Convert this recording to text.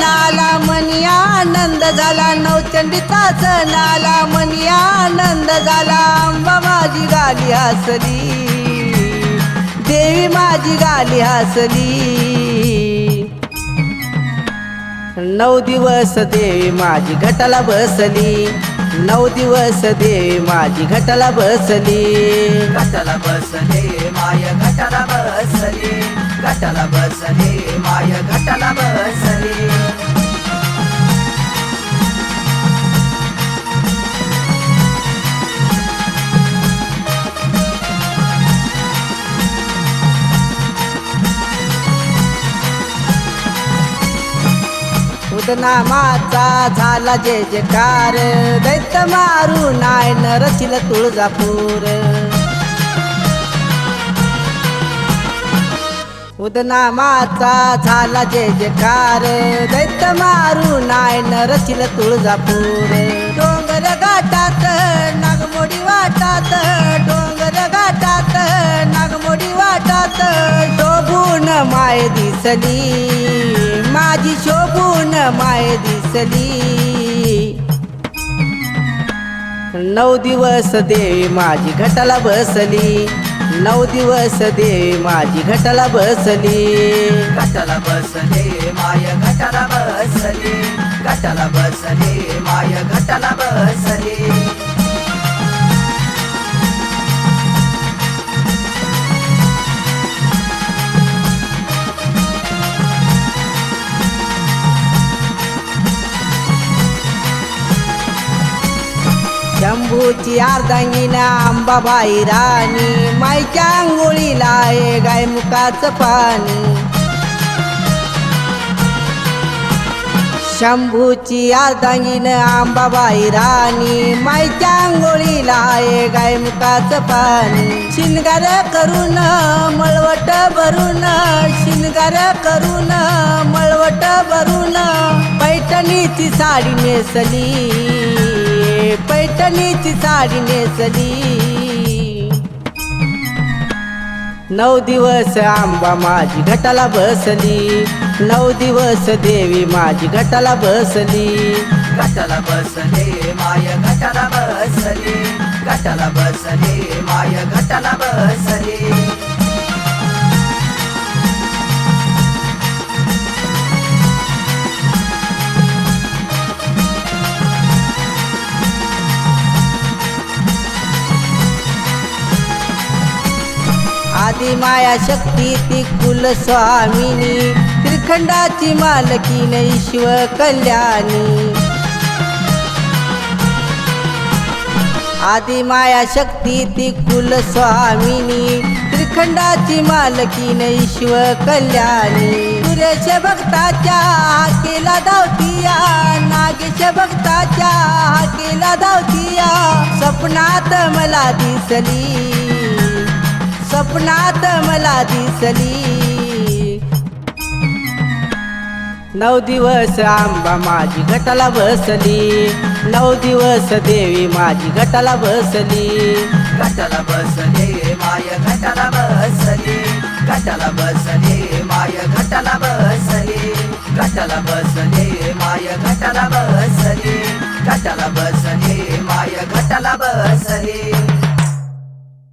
नाला मनी आनंद झाला नवचंडीचा नाला मनी आनंद झाला. अंबा माझी गाली हसली देवी माझी गाली हसली. नऊ दिवस देवी माझी घटाला बसली नऊ दिवस देवी माझी घटाला बसली. घटाला बसले माय घटाला बसले घटाला बसले माय घटाला उदनामाचा झाला जे जयकार दैत मारू नाय नरसिल तुळजापूर. उदनामाचा झाला जे जयकार दैत मारू नाय न तुळजापूर. डोंगर घाटात नागमोडी वाटात. डोंगर घाटात नागमोडी वाटात. डोबून माय दिसली. माझी शोभून माय दिसली. नऊ दिवस देवी माझी घटाला बसली. नऊ दिवस देवी माझी घटाला बसली. घटाला बसले माय घटाला बसली. घटाला बसले माय घटाला बसली. शंभूची अर्धांगिना अंबाबाई राणी. माईच्या आंघोळीला आहे गायमुखाचं पाणी. शंभूची अर्धांगिन अंबाबाई राणी. माईच्या आंघोळीला आहे गायमुखाचं पाणी. शिनगार करून मळवट भरून शिनगार करून मळवट भरून पैठणीची साडी नेसली. पैठणीची साडी नेसली. नऊ दिवस आंबा माझी घटाला बसली. नऊ दिवस देवी माझी घटाला बसली. घटाला बसले माय घटाला बसली. घटाला बसले माय घटाला ती माया शक्ती ती कुलस्वामिनी त्रिखंडाची मालकीन शिव कल्याणी. आदी माया शक्ती ती कुलस्वामिनी त्रिखंडाची मालकीन शिव कल्याणी. सुरेश भक्ताच्या केला धावतिया. नागेश भक्ताच्या केला धावतिया. स्वप्नात मला दिसली. स्वप्नात मला दिसली. नऊ दिवस आंबा माझी गटाला बसली. नऊ दिवस देवी माझी गटाला बसली. गटाला बसली माय गटाला बसली. गटाला बसली माय घटाला बसली. गटाला बसली माय गटाला बसली. गटाला बस